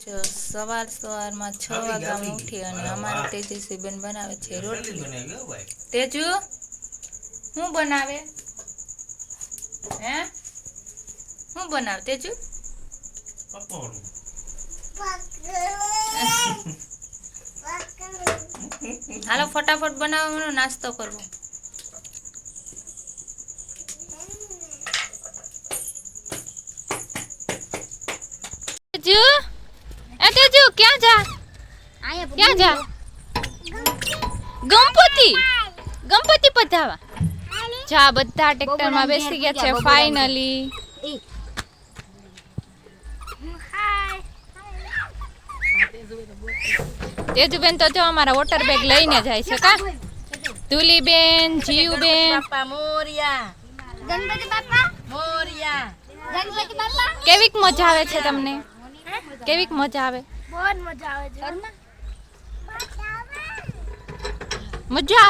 જો સવાર સવારમાં છ વાગ્યા ઉઠી અને અમારા તેજસ્વી બેન બનાવે છે રોટલી. તેજુ શું બનાવે? હે? શું બનાવે તેજુ? હાલો ફટાફટ બનાવવાનો નાસ્તો કરવો. ક્યાં જા? ક્યાં જા? ગણપતિ ગણપતિ પધાવા જા બધા ટ્રેક્ટરમાં બેસી ગયા છે ફાઇનલી. તેજુબેન તો જો અમારા વોટર બેગ લઈને જાય છે કા? જીવ બેન બાપા મોરિયા. ગણપતિ બાપા? મોરિયા. ગણપતિ બાપા? કેવીક મજા આવે છે તમને? કેવીક મજા આવે? બહુ મજા આવે છે. ઘરમાં મજા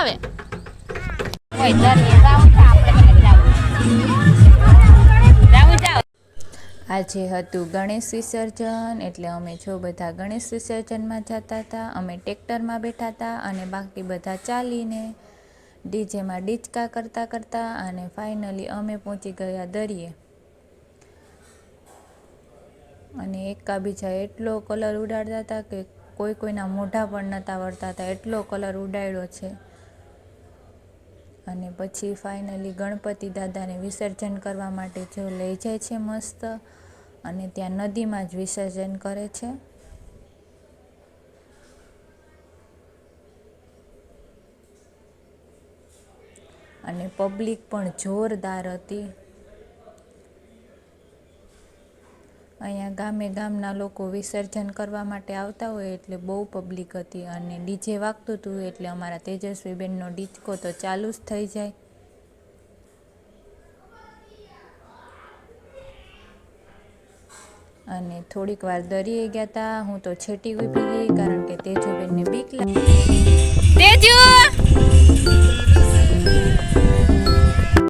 આજે હતું ગણેશ વિસર્જન એટલે અમે જો બધા ગણેશ વિસર્જનમાં જતા હતા અમે ટ્રેક્ટરમાં બેઠા હતા અને બાકી બધા ચાલીને ડીજેમાં ડીચકા કરતા કરતા અને ફાઇનલી અમે પહોંચી ગયા દરિયે. અને એકાબીજા એટલો કલર ઉડાડતા હતા કે કોઈ કોઈના મોઢા પણ નહોતા વળતા હતા. એટલો કલર ઉડાડ્યો છે. અને પછી ફાઇનલી ગણપતિ દાદાને વિસર્જન કરવા માટે જો લઈ જાય છે મસ્ત, અને ત્યાં નદીમાં જ વિસર્જન કરે છે. અને પબ્લિક પણ જોરદાર હતી. અહીંયા ગામે ગામના લોકો વિસર્જન કરવા માટે આવતા હોય એટલે બહુ પબ્લિક હતી અને ડીજે વાગતું હતું એટલે અમારા તેજસ્વી બેનનો ડીચકો તો ચાલુ જ થઈ જાય. અને થોડીક વાર દરિયે ગયા હતા હું તો છેટી ઊભી ગઈ કારણ કે તેજુબેનને બીક લાગી. તેજુ!